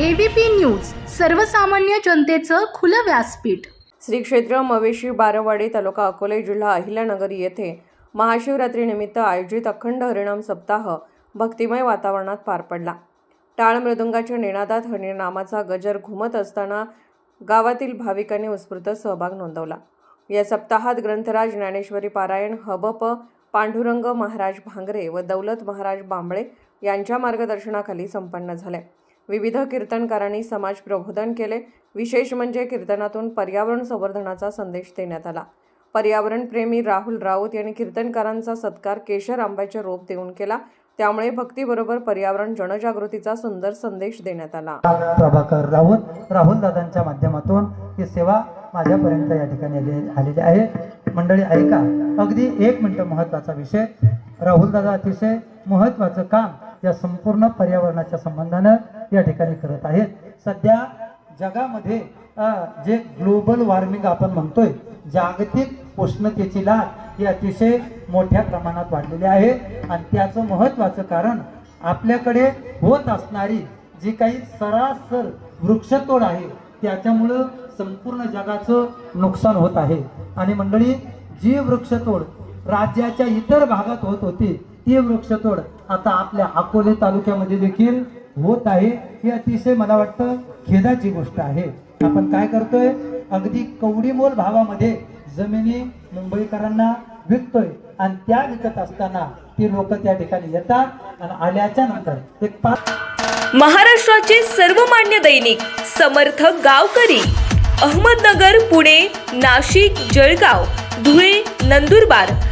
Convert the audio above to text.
ABP news सर्वसामान्य जनतेचं खुलं व्यासपीठ. श्री क्षेत्र मवेशी बारवाडी तालुका अकोले जिल्हा अहिल्यानगर येथे महाशिवरात्रीनिमित्त आयोजित अखंड हरिणाम सप्ताह भक्तिमय वातावरणात पार पडला. टाळ मृदुंगाच्या निनादात हरिनामाचा गजर घुमत असताना गावातील भाविकांनी उत्स्फूर्त सहभाग नोंदवला. या सप्ताहात ग्रंथराज ज्ञानेश्वरी पारायण हबप पांडुरंग महाराज भांगरे व दौलत महाराज बांबळे यांच्या मार्गदर्शनाखाली संपन्न झाले. विविध कीर्तनकारांनी समाज प्रबोधन केले. विशेष म्हणजे कीर्तनातून पर्यावरण संवर्धनाचा संदेश देण्यात आला. पर्यावरणप्रेमी राहुल राऊत यांनी कीर्तनकारांचा सत्कार केशर आंब्याचे रोप देऊन केला. त्यामुळे भक्तीबरोबर पर्यावरण जनजागृतीचा सुंदर संदेश देण्यात आला. प्रभाकर राऊत राहुल दादांच्या माध्यमातून ही सेवा माझ्यापर्यंत या ठिकाणी आलेली आहे. मंडळी ऐका. अगदी एक मिनिट महत्त्वाचा विषय. राहुल दादा अतिशय महत्वाचं काम या संपूर्ण पर्यावरणाच्या संबंधानं या ठिकाणी करत आहेत सध्या जगामध्ये जे ग्लोबल वॉर्मिंग आपण म्हणतोय जागतिक उष्णतेची लाट ही अतिशय मोठ्या प्रमाणात वाढलेली आहे. आणि त्याचं महत्वाचं कारण आपल्याकडे होत असणारी जी काही सरासर वृक्षतोड आहे त्याच्यामुळं संपूर्ण जगाचं नुकसान होत आहे. आणि मंडळी जी वृक्षतोड राज्याच्या इतर भागात होत होती ती वृक्षतोड आता आपल्या अकोले तालुक्यामध्ये देखील होत आहे ही अतिशय मला वाटतं खेदाची गोष्ट आहे. आपण काय करतोय? अगदी कवडीमोल भावामध्ये जमिनी मुंबईकरांना विकतोय आणि त्या विकत असताना ती लोक त्या ठिकाणी येतात आणि आल्याच्यानंतर एक पाच महाराष्ट्राचे सर्वमान्य दैनिक समर्थ गावकरी अहमदनगर पुणे नाशिक जळगाव धुळे नंदुरबार